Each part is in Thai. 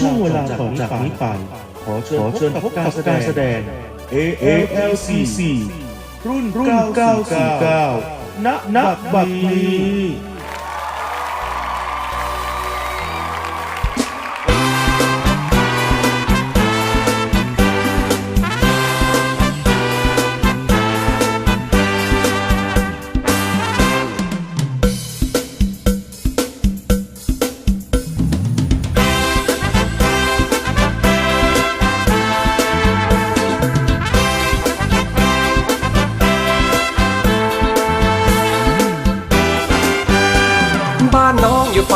ช่วงเวลาต่อจากนี้ไป ขอเชิญพบกับการแสดงแสดง ALCC รุ่นรุ่น949ณณบัดนี้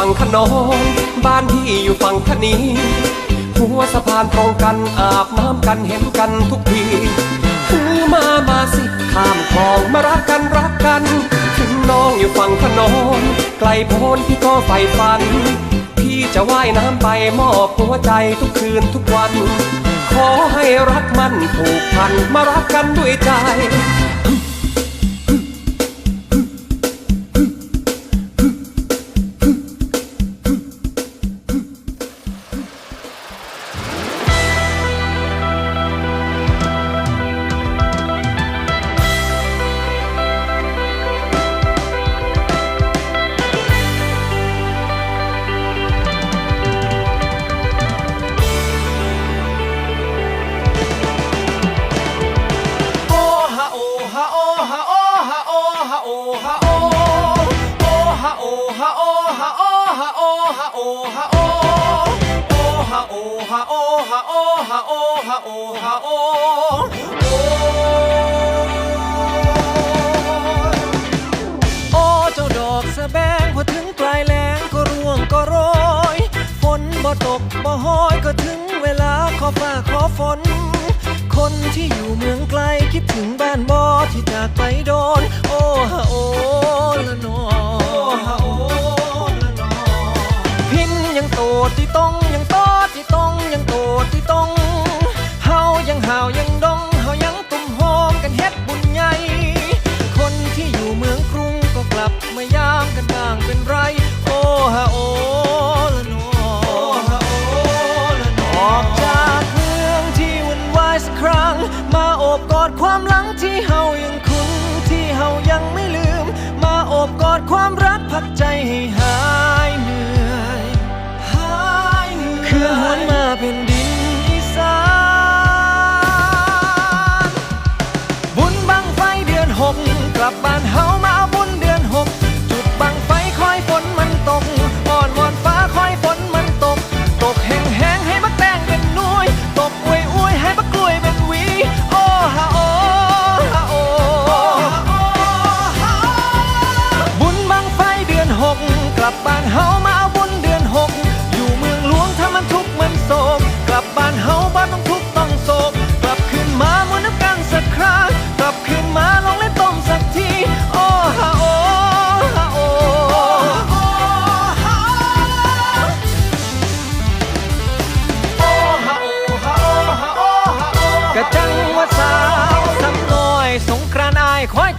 ฝั่งขนองบ้านพี่อยู่ฝั่งคณีหัวสะพานตรงกันอาบน้ำกันเห็นกันทุกทีคือมามาสิข้ามคลองมารักกันรักกัน ถึงน้องอยู่ฝั่งขนองไกลโพ้นพี่ก็ใฝ่ฝัน พี่จะว่ายน้ำไปมอบหัวใจทุกคืนทุกวัน ขอให้รักมันผูกพันมารักกันด้วยใจ โอฮะโอโอ้เจ้าดอกสะแบงพอถึงปลายแลงก็ร่วงก็โรยฝนบ่ตกบ่ห้อยก็ถึงเวลาขอฟ้าขอฝน คนที่อยู่เมืองไกลคิดถึงบ้านบอที่จากไปโดน โอ้ฮะโอละนอโอฮะโอละนอพินยังโตดที่ต้องยังต้อง บมายามกันบ้างเป็นไร โอฮะโอละนโอฮะโอละนออกจากเมืองที่วุ่นวายสักครั้ง มาโอบกอดความหลังที่เฮายังคุ้นที่เฮายังไม่ลืม มาโอบกอดความรักพักใจให้หาย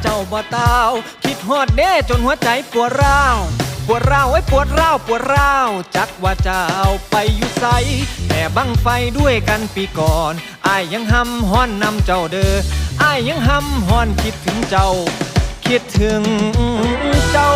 จ้าบ่เตาคิดฮอดเด้จนหัวใจปวดร้าวปวดร้าวไว้ปวดร้าวปวดร้าวจักว่าเจ้าไปอยู่ไสแต่บังไฟด้วยกันปีก่อนอายยังหำฮ้อนนำเจ้าเด้ออายยังหำฮ้อนคิดถึงเจ้า คิดถึงเจ้า